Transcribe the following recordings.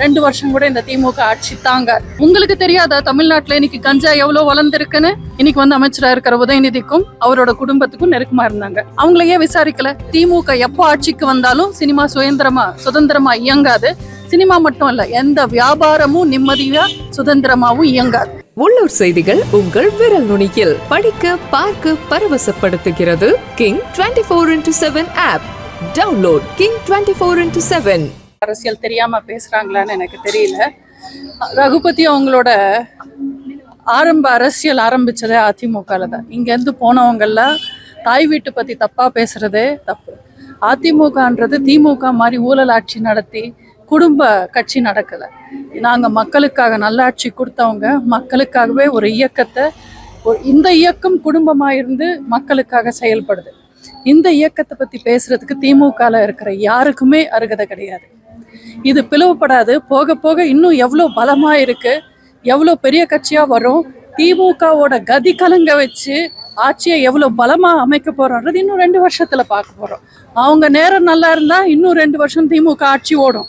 ரெண்டு வருஷம் கூட இந்த திமுக ஆட்சி தாங்க உங்களுக்கு தெரியாதா தமிழ்நாட்டுல இன்னைக்கு கஞ்சா எவ்வளவு வளர்ந்துருக்குன்னு? இன்னைக்கு வந்து அமைச்சரா இருக்கிற உதயநிதிக்கும் அவரோட குடும்பத்துக்கும் நெருக்கமா இருந்தாங்க. அவங்களையே விசாரிக்கல? திமுக எப்போ ஆட்சிக்கு வந்தாலும் சினிமா சுதந்திரமா சுதந்திரமா இயங்காது. சினிமா மட்டும் இல்ல எந்த வியாபாரமும் நிம்மதியா சுதந்திரமாவும் இயங்காது. உள்ளூர் செய்திகள் உங்கள் விரல் நுனியில். படிக்க பார்க்க பரவசப்படுத்துகிறது King twenty four into seven app download King twenty four into seven அரசியல் தெரியாம பேசுறாங்களான்னு எனக்கு தெரியல. ரகுபதி அவங்களோட ஆரம்ப அரசியல் ஆரம்பிச்சதே அதிமுகவில் தான். இங்கேருந்து போனவங்கெல்லாம் தாய் வீட்டு பத்தி தப்பா பேசுறதே தப்பு. அதிமுகன்றது திமுக மாதிரி ஊழல் ஆட்சி நடத்தி குடும்ப கட்சி நடக்கல. நாங்க மக்களுக்காக நல்லாட்சி கொடுத்தவங்க மக்களுக்காகவே ஒரு இயக்கத்தை இந்த இயக்கம் குடும்பமா இருந்து மக்களுக்காக செயல்படுது. இந்த இயக்கத்தை பத்தி பேசுறதுக்கு திமுகவில் இருக்கிற யாருக்குமே அருகதை கிடையாது. இது பிளவுபடாது. போக போக இன்னும் எவ்வளோ பலமா இருக்கு எவ்வளோ பெரிய கட்சியா வரும் திமுகவோட கதி கலங்க வச்சு ஆட்சியை எவ்வளோ பலமா அமைக்க போகிறோன்றது இன்னும் ரெண்டு வருஷத்துல பார்க்க போறோம். அவங்க நேரம் நல்லா இருந்தா இன்னும் ரெண்டு வருஷம் திமுக ஆட்சி ஓடும்.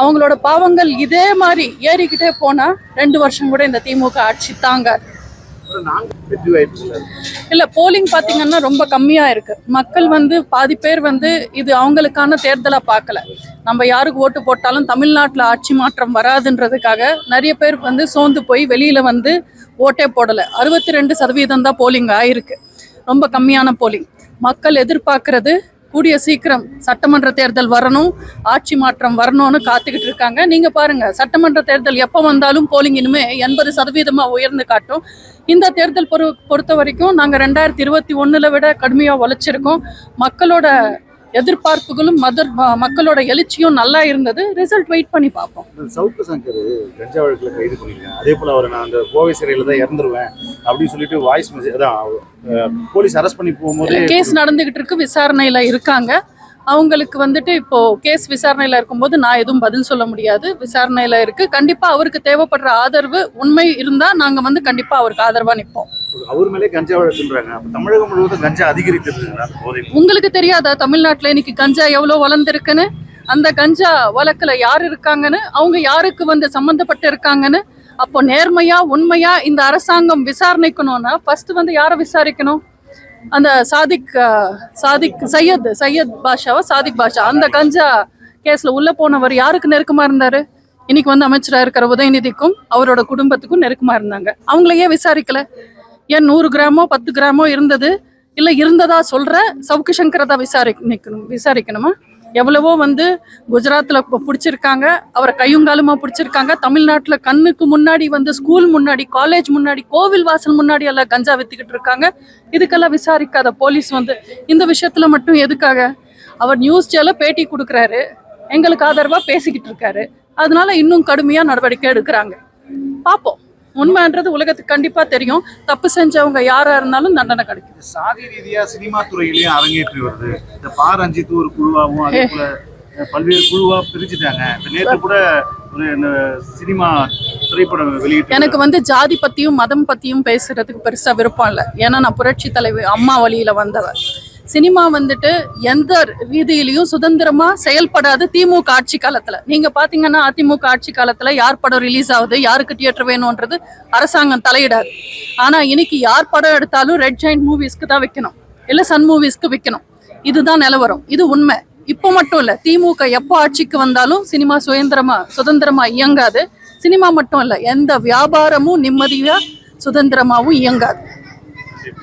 அவங்களோட பாவங்கள் இதே மாதிரி ஏறிக்கிட்டே போனா ரெண்டு வருஷம் கூட இந்த திமுக ஆட்சி தாங்காது. இல்ல போலிங் பாத்தீங்கன்னா ரொம்ப கம்மியா இருக்கு. மக்கள் வந்து பாதி பேர் வந்து இது அவங்களுக்கான தேர்தலா பார்க்கல நம்ம யாருக்கு ஓட்டு போட்டாலும் தமிழ்நாட்டில் ஆட்சி மாற்றம் வராதுன்றதுக்காக நிறைய பேர் வந்து சோர்ந்து போய் வெளியில வந்து ஓட்டே போடல. அறுபத்தி ரெண்டு சதவீதம் தான் போலிங் ஆயிருக்கு. ரொம்ப கம்மியான போலிங் மக்கள் எதிர்பார்க்கறது கூடிய சீக்கிரம் சட்டமன்ற தேர்தல் வரணும் ஆட்சி மாற்றம் வரணும்னு காத்துக்கிட்டு இருக்காங்க. நீங்க பாருங்க சட்டமன்ற தேர்தல் எப்போ வந்தாலும் போலிங் இனிமே எண்பது சதவீதமா உயர்ந்து காட்டும். இந்த தேர்தல் பொறு பொறுத்த வரைக்கும் நாங்க ரெண்டாயிரத்தி இருபத்தி ஒண்ணுல விட கடுமையா உழைச்சிருக்கோம். மக்களோட எதிர்பார்ப்புகளும் மதர் மக்களோட எழுச்சியும் நல்லா இருந்தது. ரிசல்ட் வெயிட் பண்ணி பார்ப்போம். சவுக்கு சங்கர் கஞ்சா வழக்குல கைது பண்ணிருக்கேன் அதே போல அவர் நான் அந்த கோவை சிறையில தான் இறந்துருவேன் அப்படின்னு சொல்லிட்டு வாய்ஸ் மெசேஜ் அதான் அஹ், போலீஸ் அரெஸ்ட் பண்ணி போகும்போது கேஸ் நடந்துகிட்டு இருக்கு விசாரணையில இருக்காங்க. அவங்களுக்கு வந்துட்டு இப்போ கேஸ் விசாரணையில இருக்கும்போது நான் எதுவும் பதில் சொல்ல முடியாது. விசாரணையில இருக்கு. கண்டிப்பா அவருக்கு தேவைப்படுற ஆதரவு உண்மை இருந்தா நாங்க வந்து கண்டிப்பா அவருக்கு ஆதரவா நிற்போம் அவர் மேலே கஞ்சா அப்ப தமிழகம் முழுவதும் கஞ்சா போதை உங்களுக்கு தெரியாதா? தமிழ்நாட்டுல இன்னைக்கு கஞ்சா எவ்வளவு வளர்ந்துருக்குன்னு? அந்த கஞ்சா வழக்குல யார் இருக்காங்கன்னு? அவங்க யாருக்கு வந்து சம்பந்தப்பட்டு இருக்காங்கன்னு? அப்போ நேர்மையா உண்மையா இந்த அரசாங்கம் விசாரணைக்கணும்னா ஃபர்ஸ்ட் வந்து யாரை விசாரிக்கணும்? அந்த சாதிக் சாதிக் சையத் சையத் பாஷாவா? சாதிக் பாஷா. அந்த கஞ்சா கேஸ்ல உள்ள போனவர் யாருக்கு நெருக்கமா இருந்தாரு? இன்னைக்கு வந்து அமைச்சரா இருக்கிற உதயநிதிக்கும் அவரோட குடும்பத்துக்கும் நெருக்கமா இருந்தாங்க. அவங்களையே விசாரிக்கல? ஏன் நூறு கிராமோ பத்து கிராமோ இருந்தது? இல்ல இருந்ததா சொல்ற? சவுக்கு சங்கரதா விசாரிக்கணும் விசாரிக்கணுமா? எவ்வளவோ வந்து குஜராத்தில் பிடிச்சிருக்காங்க. அவரை கையுங்காலுமா பிடிச்சிருக்காங்க. தமிழ்நாட்டில் கண்ணுக்கு முன்னாடி வந்து ஸ்கூல் முன்னாடி காலேஜ் முன்னாடி கோவில் வாசல் முன்னாடி எல்லாம் கஞ்சா வித்துக்கிட்டு இருக்காங்க. இதுக்கெல்லாம் விசாரிக்காத போலீஸ் வந்து இந்த விஷயத்துல மட்டும் எதுக்காக? அவர் நியூஸ் சேனல்ல பேட்டி கொடுக்குறாரு. எங்களுக்கு ஆதரவாக பேசிக்கிட்டு இருக்காரு. அதனால இன்னும் கடுமையாக நடவடிக்கை எடுக்கிறாங்க. பார்ப்போம் உண்மைன்றது உலகத்துக்கு கண்டிப்பா தெரியும். தப்பு செஞ்சவங்க யாரா இருந்தாலும் தண்டனை கிடைக்கும் இது சாதி ரீதியா சினிமா துறையிலயும் அரங்கேற்றி வருது. இந்த பா. ரஞ்சித் ஒரு குழுவாவும் அதே போல அஹ், பல்வேறு குழுவா பிரிச்சுட்டாங்க நேற்று கூட ஒரு சினிமா திரைப்படம் வெளியிட்டு எனக்கு வந்து ஜாதி பத்தியும் மதம் பத்தியும் பேசுறதுக்கு பெருசா விருப்பம் இல்லை. ஏன்னா நான் புரட்சி தலைவி அம்மா வழியில வந்தவ சினிமா வந்துட்டு எந்த ரீதியிலையும் சுதந்திரமா செயல்படாது திமுக ஆட்சி காலத்துல. நீங்க பாத்தீங்கன்னா அதிமுக ஆட்சி காலத்துல யார் படம் ரிலீஸ் ஆகுது யாருக்கு தியேட்டர் வேணும்ன்றது அரசாங்கம் தலையிடாது. ஆனா இன்னைக்கு யார் படம் எடுத்தாலும் ரெட் ஜெயின் மூவிஸ்க்கு தான் வைக்கணும். இல்ல சன் மூவிஸ்க்கு வைக்கணும். இதுதான் நிலவரம். இது உண்மை. இப்போ மட்டும் இல்ல திமுக எப்போ ஆட்சிக்கு வந்தாலும் சினிமா சுதந்திரமா சுதந்திரமா இயங்காது. சினிமா மட்டும் இல்ல எந்த வியாபாரமும் நிம்மதியா சுதந்திரமாவும் இயங்காது.